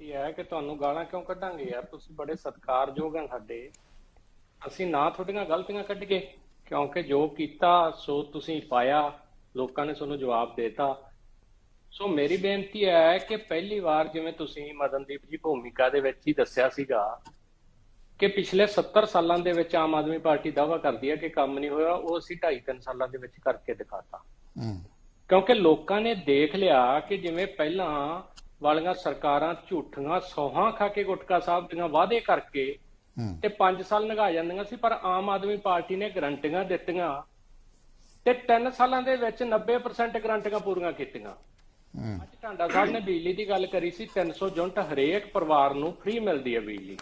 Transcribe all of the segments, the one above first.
ਬੇਨਤੀ ਹੈ ਕਿ ਤੁਹਾਨੂੰ ਗਾਲਾਂ ਕਿਉਂ ਕੱਢਾਂਗੇ ਯਾਰ? ਤੁਸੀਂ ਬੜੇ ਸਤਿਕਾਰਯੋਗ ਹਨ ਸਾਡੇ। ਅਸੀਂ ਨਾ ਤੁਹਾਡੀਆਂ ਗਲਤੀਆਂ ਕੱਢ ਕੇ ਕਿਉਂਕਿ ਜੋ ਕੀਤਾ ਸੋ ਤੁਸੀਂ ਪਾਇਆ ਲੋਕਾਂ ਨੇ ਤੁਹਾਨੂੰ ਜਵਾਬ ਦੇਤਾ। ਸੋ ਮੇਰੀ ਬੇਨਤੀ ਹੈ ਕਿ ਪਹਿਲੀ ਵਾਰ ਜਿਵੇਂ ਤੁਸੀਂ ਮਦਨਦੀਪ ਜੀ ਭੂਮਿਕਾ ਦੇ ਵਿੱਚ ਹੀ ਦੱਸਿਆ ਸੀਗਾ ਕਿ ਪਿਛਲੇ 70 ਸਾਲਾਂ ਦੇ ਵਿੱਚ ਆਮ ਆਦਮੀ ਪਾਰਟੀ ਦਾਅਵਾ ਕਰਦੀ ਹੈ ਕਿ ਕੰਮ ਨਹੀਂ ਹੋਇਆ ਉਹ ਅਸੀਂ 2.5 ਸਾਲਾਂ ਦੇ ਵਿੱਚ ਕਰਕੇ ਦਿਖਾਤਾ। ਹੂੰ। ਕਿਉਂਕਿ ਲੋਕਾਂ ਨੇ ਦੇਖ ਲਿਆ ਕਿ ਜਿਵੇਂ ਪਹਿਲਾਂ ਵਾਲੀਆਂ ਸਰਕਾਰਾਂ ਝੂਠੀਆਂ ਸੌਹਾਂ ਖਾ ਕੇ ਗੁਟਕਾ ਸਾਹਿਬ ਦੀਆਂ ਵਾਅਦੇ ਕਰਕੇ ਤੇ 5 ਸਾਲ ਲੰਘਾ ਜਾਂਦੀਆਂ ਸੀ ਪਰ ਆਮ ਆਦਮੀ ਪਾਰਟੀ ਨੇ ਗਰੰਟੀਆਂ ਦਿੱਤੀਆਂ ਤੇ 3 ਸਾਲਾਂ ਦੇ ਵਿੱਚ 90% ਗਰੰਟੀਆਂ ਪੂਰੀਆਂ ਕੀਤੀਆਂ। ਅੱਜ ਢਾਂਡਾ ਸਾਹਿਬ ਨੇ ਬਿਜਲੀ ਦੀ ਗੱਲ ਕਰੀ ਸੀ 300 ਯੂਨਿਟ ਹਰੇਕ ਪਰਿਵਾਰ ਨੂੰ ਫ੍ਰੀ ਮਿਲਦੀ ਹੈ ਬਿਜਲੀ।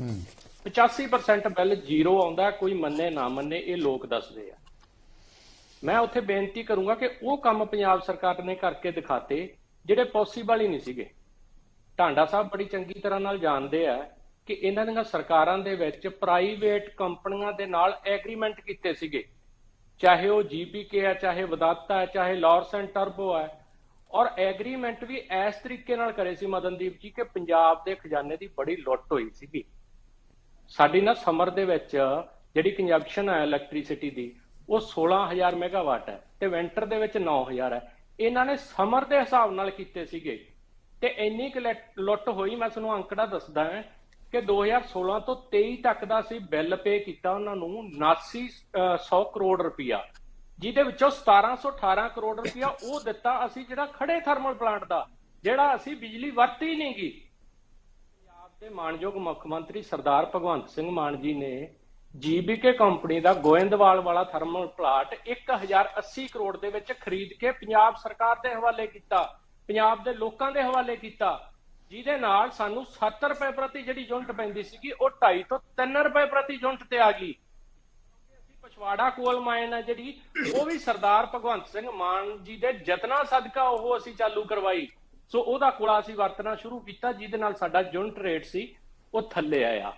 ਹੂੰ। 85% ਬਿੱਲ ਜ਼ੀਰੋ ਆਉਂਦਾ ਕੋਈ ਮੰਨੇ ਨਾ ਮੰਨੇ ਇਹ ਲੋਕ ਦੱਸਦੇ ਆ। ਮੈਂ ਉੱਥੇ ਬੇਨਤੀ ਕਰੂੰਗਾ ਕਿ ਉਹ ਕੰਮ ਪੰਜਾਬ ਸਰਕਾਰ ਨੇ ਕਰਕੇ ਦਿਖਾਤੇ ਜਿਹੜੇ ਪੋਸੀਬਲ ਹੀ ਨਹੀਂ ਸੀਗੇ। ਢਾਂਡਾ ਸਾਹਿਬ ਬੜੀ ਚੰਗੀ ਤਰ੍ਹਾਂ ਨਾਲ ਜਾਣਦੇ ਆ ਕਿ ਇਹਨਾਂ ਦੀਆਂ ਸਰਕਾਰਾਂ ਦੇ ਵਿੱਚ ਪ੍ਰਾਈਵੇਟ ਕੰਪਨੀਆਂ ਦੇ ਨਾਲ ਐਗਰੀਮੈਂਟ ਕੀਤੇ ਸੀਗੇ। ਚਾਹੇ ਉਹ ਜੀਪੀਕੇ ਹੈ ਚਾਹੇ ਵਦਾਤਾ ਹੈ ਚਾਹੇ ਲਾਰਸਨ ਟਰਬੋ ਹੈ ਔਰ ਐਗਰੀਮੈਂਟ ਵੀ ਇਸ ਤਰੀਕੇ ਨਾਲ ਕਰੇ ਸੀ ਮਦਨਦੀਪ ਜੀ ਕਿ ਪੰਜਾਬ ਦੇ ਖਜ਼ਾਨੇ ਦੀ ਬੜੀ ਲੁੱਟ ਹੋਈ ਸੀਗੀ। ਸਾਡੀ ਨਾ ਸਮਰ ਦੇ ਵਿੱਚ ਜਿਹੜੀ ਕੰਜੰਪਸ਼ਨ ਹੈ ਇਲੈਕਟ੍ਰਿਸਿਟੀ ਦੀ, ਉਹ 16000 ਮੈਗਾਵਾਟ ਹੈ ਤੇ ਵਿੰਟਰ ਦੇ ਵਿੱਚ 9000 ਹੈ। ਇਹਨਾਂ ਨੇ ਸਮਰ ਦੇ ਹਿਸਾਬ ਨਾਲ ਕੀਤੇ ਸੀਗੇ। ਤੇ ਇੰਨੀ ਕੁ ਲੈਟ- ਲੁੱਟ ਹੋਈ ਮੈਂ ਤੁਹਾਨੂੰ ਅੰਕੜਾ ਦੱਸਦਾ ਹਾਂ ਕਿ 2016 ਤੋਂ 23 ਤੱਕ ਦਾ ਅਸੀਂ ਬਿੱਲ ਪੇ ਕੀਤਾ ਉਹਨਾਂ ਨੂੰ 79 ਅਹ, 100 ਕਰੋੜ ਰੁਪਇਆ। ਜਿਹਦੇ ਵਿੱਚੋਂ 1718 ਕਰੋੜ ਰੁਪਇਆ ਉਹ ਦਿੱਤਾ ਅਸੀਂ ਜਿਹੜਾ ਖੜੇ ਥਰਮਲ ਪਲਾਂਟ ਦਾ ਜਿਹੜਾ ਅਸੀਂ ਬਿਜਲੀ ਵਰਤੀ ਨਹੀਂ ਗੀ ਪੰਜਾਬ ਦੇ ਮਾਨਯੋਗ ਮੁੱਖ ਮੰਤਰੀ ਸਰਦਾਰ ਭਗਵੰਤ ਸਿੰਘ ਮਾਨ ਜੀ ਨੇ ਜੀਬੀਕੇ ਕੰਪਨੀ ਦਾ ਗੋਇੰਦਵਾਲ ਵਾਲਾ ਥਰਮਲ ਪਲਾਂਟ 1080 ਕਰੋੜ ਦੇ ਵਿੱਚ ਖਰੀਦ ਕੇ ਪੰਜਾਬ ਸਰਕਾਰ ਦੇ ਹਵਾਲੇ ਕੀਤਾ, ਪੰਜਾਬ ਦੇ ਲੋਕਾਂ ਦੇ ਹਵਾਲੇ ਕੀਤਾ। ਜਿਹਦੇ ਨਾਲ ਸਾਨੂੰ 7 ਰੁਪਏ ਪ੍ਰਤੀ ਜਿਹੜੀ ਯੂਨਿਟ ਪੈਂਦੀ ਸੀਗੀ, ਉਹ 2.5 ਤੋਂ 3 ਰੁਪਏ ਪ੍ਰਤੀ ਯੂਨਿਟ ਤੇ ਆ ਗਈ। ਅਸੀਂ ਪਛਵਾੜਾ ਕੋਲ ਮਾਈਨ ਹੈ ਜਿਹੜੀ, ਉਹ ਵੀ ਸਰਦਾਰ ਭਗਵੰਤ ਸਿੰਘ ਮਾਨ ਜੀ ਦੇ ਯਤਨਾਂ ਸਦਕਾ ਉਹ ਅਸੀਂ ਚਾਲੂ ਕਰਵਾਈ। ਸੋ ਉਹਦਾ ਕੋਲਾ ਅਸੀਂ ਵਰਤਣਾ ਸ਼ੁਰੂ ਕੀਤਾ, ਜਿਹਦੇ ਨਾਲ ਸਾਡਾ ਯੂਨਿਟ ਰੇਟ ਸੀ, ਉਹ ਥੱਲੇ ਆਇਆ।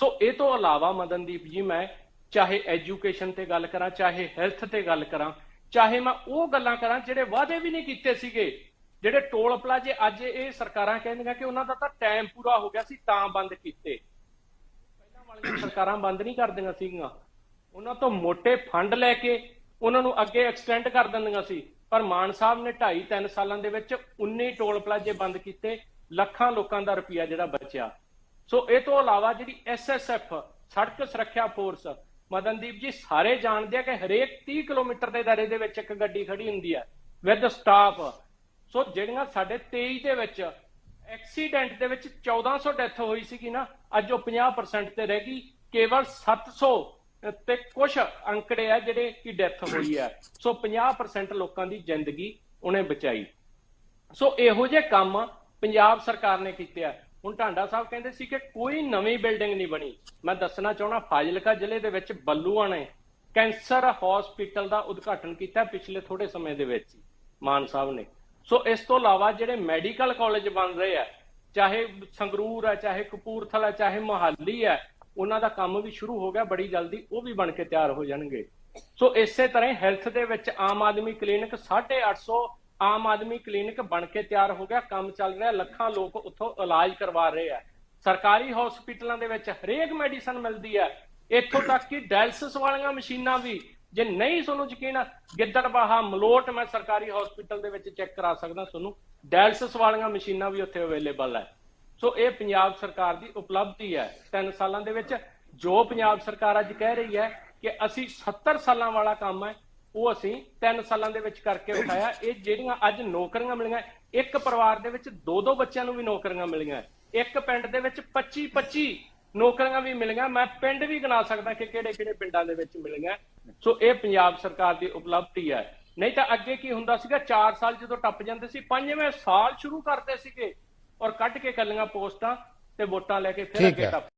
ਸੋ ਇਹ ਤੋਂ ਇਲਾਵਾ ਮਦਨਦੀਪ ਜੀ, ਮੈਂ ਚਾਹੇ ਐਜੂਕੇਸ਼ਨ ਤੇ ਗੱਲ ਕਰਾਂ, ਚਾਹੇ ਹੈਲਥ ਤੇ ਗੱਲ ਕਰਾਂ, ਚਾਹੇ ਮੈਂ ਉਹ ਗੱਲਾਂ ਕਰਾਂ ਜਿਹੜੇ ਵਾਅਦੇ ਵੀ ਨਹੀਂ ਕੀਤੇ ਸੀਗੇ, ਜਿਹੜੇ ਟੋਲ ਪਲਾਜ਼ੇ ਅੱਜ ਇਹ ਸਰਕਾਰਾਂ ਕਹਿੰਦੀਆਂ ਕਿ ਉਹਨਾਂ ਦਾ ਤਾਂ ਟਾਈਮ ਪੂਰਾ ਹੋ ਗਿਆ ਸੀ, ਤਾਂ ਬੰਦ ਕੀਤੇ। ਪਹਿਲਾਂ ਵਾਲੀਆਂ ਸਰਕਾਰਾਂ ਬੰਦ ਨਹੀਂ ਕਰਦੀਆਂ ਸੀਗੀਆਂ। ਉਹਨਾਂ ਤੋਂ ਮੋٹے ਫੰਡ ਲੈ ਕੇ ਉਹਨਾਂ ਨੂੰ ਅੱਗੇ ਐਕਸਟੈਂਡ ਕਰ ਦਿੰਦੀਆਂ ਸੀ। ਪਰ ਮਾਨ ਸਾਹਿਬ ਨੇ 2.5 3 ਸਾਲਾਂ ਦੇ ਵਿੱਚ 19 ਟੋਲ ਪਲਾਜ਼ੇ ਬੰਦ ਕੀਤੇ, ਲੱਖਾਂ ਲੋਕਾਂ ਦਾ ਰੁਪਈਆ ਜਿਹੜਾ ਬਚਿਆ। ਸੋ ਇਹ ਤੋਂ ਇਲਾਵਾ ਜਿਹੜੀ ਐਸਐਸਐਫ ਸੜਕ ਸੁਰੱਖਿਆ ਫੋਰਸ ਮਦਨਦੀਪ ਜੀ, ਸਾਰੇ ਜਾਣਦੇ ਆ ਕਿ ਹਰੇਕ 30 ਕਿਲੋਮੀਟਰ ਦੇ ਦਾਇਰੇ ਦੇ ਵਿੱਚ ਇੱਕ ਗੱਡੀ ਖੜੀ ਹੁੰਦੀ ਹੈ ਵਿਦ ਸਟਾਫ ਸੋ ਜਿਹੜੀਆਂ ਸਾਡੇ 23 ਦੇ ਵਿੱਚ ਐਕਸੀਡੈਂਟ ਦੇ ਵਿੱਚ 1400 ਡੈਥ ਹੋਈ ਸੀਗੀ ਨਾ, ਅੱਜ ਉਹ 50% ਤੇ ਰਹਿ ਗਈ, ਕੇਵਲ 700 ਤੇ ਕੁਝ ਅੰਕੜੇ ਆ ਜਿਹੜੇ ਕਿ ਡੈਥ ਹੋਈ ਹੈ ਸੋ 50% ਲੋਕਾਂ ਦੀ ਜ਼ਿੰਦਗੀ ਉਹਨੇ ਬਚਾਈ। ਸੋ ਇਹੋ ਜਿਹੇ ਕੰਮ ਪੰਜਾਬ ਸਰਕਾਰ ਨੇ ਕੀਤੇ ਆ। ਹੁਣ ਢਾਂਡਾ ਸਾਹਿਬ ਕਹਿੰਦੇ ਸੀ ਕਿ ਕੋਈ ਨਵੀਂ ਬਿਲਡਿੰਗ ਨਹੀਂ ਬਣੀ। ਮੈਂ ਦੱਸਣਾ ਚਾਹਣਾ ਫਾਜ਼ਿਲਕਾ ਜ਼ਿਲ੍ਹੇ ਦੇ ਵਿੱਚ ਬੱਲੂਆਂ ਨੇ ਕੈਂਸਰ ਹਸਪੀਟਲ ਦਾ ਉਦਘਾਟਨ ਕੀਤਾ ਪਿਛਲੇ ਥੋੜੇ ਸਮੇਂ ਦੇ ਵਿੱਚ ਮਾਨ ਸਾਹਿਬ ਨੇ। ਸੋ ਇਸ ਤੋਂ ਇਲਾਵਾ ਜਿਹੜੇ ਮੈਡੀਕਲ ਕਾਲਜ ਬਣ ਰਹੇ ਆ, ਚਾਹੇ ਸੰਗਰੂਰ ਹੈ ਚਾਹੇ ਕਪੂਰਥਲਾ, ਚਾਹੇ ਮੁਹਾਲੀ ਹੈ ਉਹਨਾਂ ਦਾ ਕੰਮ ਵੀ ਸ਼ੁਰੂ ਹੋ ਗਿਆ, ਬੜੀ ਜਲਦੀ ਉਹ ਵੀ ਬਣ ਕੇ ਤਿਆਰ ਹੋ ਜਾਣਗੇ। ਸੋ ਇਸੇ ਤਰ੍ਹਾਂ ਹੈਲਥ ਦੇ ਵਿੱਚ ਆਮ ਆਦਮੀ ਕਲੀਨਿਕ 850 ਆਮ ਆਦਮੀ ਕਲੀਨਿਕ ਬਣ ਕੇ ਤਿਆਰ ਹੋ ਗਿਆ, ਕੰਮ ਚੱਲ ਰਿਹਾ, ਲੱਖਾਂ ਲੋਕ ਉੱਥੋਂ ਇਲਾਜ ਕਰਵਾ ਰਹੇ ਆ। ਸਰਕਾਰੀ ਹਸਪੀਟਲਾਂ ਦੇ ਵਿੱਚ ਹਰੇਕ ਮੈਡੀਸਨ ਮਿਲਦੀ ਹੈ ਇੱਥੋਂ ਤੱਕ ਕਿ ਡਾਇਲਸਿਸ ਵਾਲੀਆਂ ਮਸ਼ੀਨਾਂ ਵੀ, ਜੇ ਨਹੀਂ ਤੁਹਾਨੂੰ ਯਕੀਨ ਗਿੱਦੜਬਾਹਾ ਮਲੋਟ ਮੈਂ ਸਰਕਾਰੀ ਹਸਪੀਟਲ ਦੇ ਵਿੱਚ ਚੈੱਕ ਕਰਾ ਸਕਦਾ ਤੁਹਾਨੂੰ ਡਾਇਲਸਿਸ ਵਾਲੀਆਂ ਮਸ਼ੀਨਾਂ ਵੀ ਉੱਥੇ ਅਵੇਲੇਬਲ ਹੈ ਸੋ ਇਹ ਪੰਜਾਬ ਸਰਕਾਰ ਦੀ ਉਪਲਬਧੀ ਹੈ 3 ਸਾਲਾਂ ਦੇ ਵਿੱਚ ਜੋ ਪੰਜਾਬ ਸਰਕਾਰ ਅੱਜ ਕਹਿ ਰਹੀ ਹੈ ਕਿ ਅਸੀਂ 70 ਸਾਲਾਂ ਵਾਲਾ ਕੰਮ ਹੈ ਉਹ ਅਸੀਂ 3 ਸਾਲਾਂ ਦੇ ਵਿੱਚ ਕਰਕੇ ਵਿਖਾਇਆ। ਇਹ ਜਿਹੜੀਆਂ ਅੱਜ ਨੌਕਰੀਆਂ ਮਿਲੀਆਂ ਇੱਕ ਪਰਿਵਾਰ ਦੇ ਵਿੱਚ ਦੋ ਦੋ ਬੱਚਿਆਂ ਨੂੰ ਵੀ ਨੌਕਰੀਆਂ ਮਿਲੀਆਂ। ਇੱਕ ਪਿੰਡ ਦੇ ਵਿੱਚ 25 25 ਨੌਕਰੀਆਂ ਵੀ ਮਿਲੀਆਂ। ਮੈਂ ਪਿੰਡ ਵੀ ਗਿਣਾ ਸਕਦਾ ਕਿ ਕਿਹੜੇ ਕਿਹੜੇ ਪਿੰਡਾਂ ਦੇ ਵਿੱਚ ਮਿਲੀਆਂ। ਸੋ ਇਹ ਪੰਜਾਬ ਸਰਕਾਰ ਦੀ ਉਪਲਬਧੀ ਹੈ। ਨਹੀਂ ਤਾਂ ਅੱਗੇ ਕੀ ਹੁੰਦਾ ਸੀਗਾ? 4 ਸਾਲ ਜਦੋਂ ਟੱਪ ਜਾਂਦੇ ਸੀ ਪੰਜਵੇਂ ਸਾਲ ਸ਼ੁਰੂ ਕਰਦੇ ਸੀਗੇ ਔਰ ਕੱਢ ਕੇ ਕੱਲੀਆਂ ਪੋਸਟਾਂ ਤੇ ਵੋਟਾਂ ਲੈ ਕੇ ਫਿਰ ਅੱਗੇ। ਟੱਪ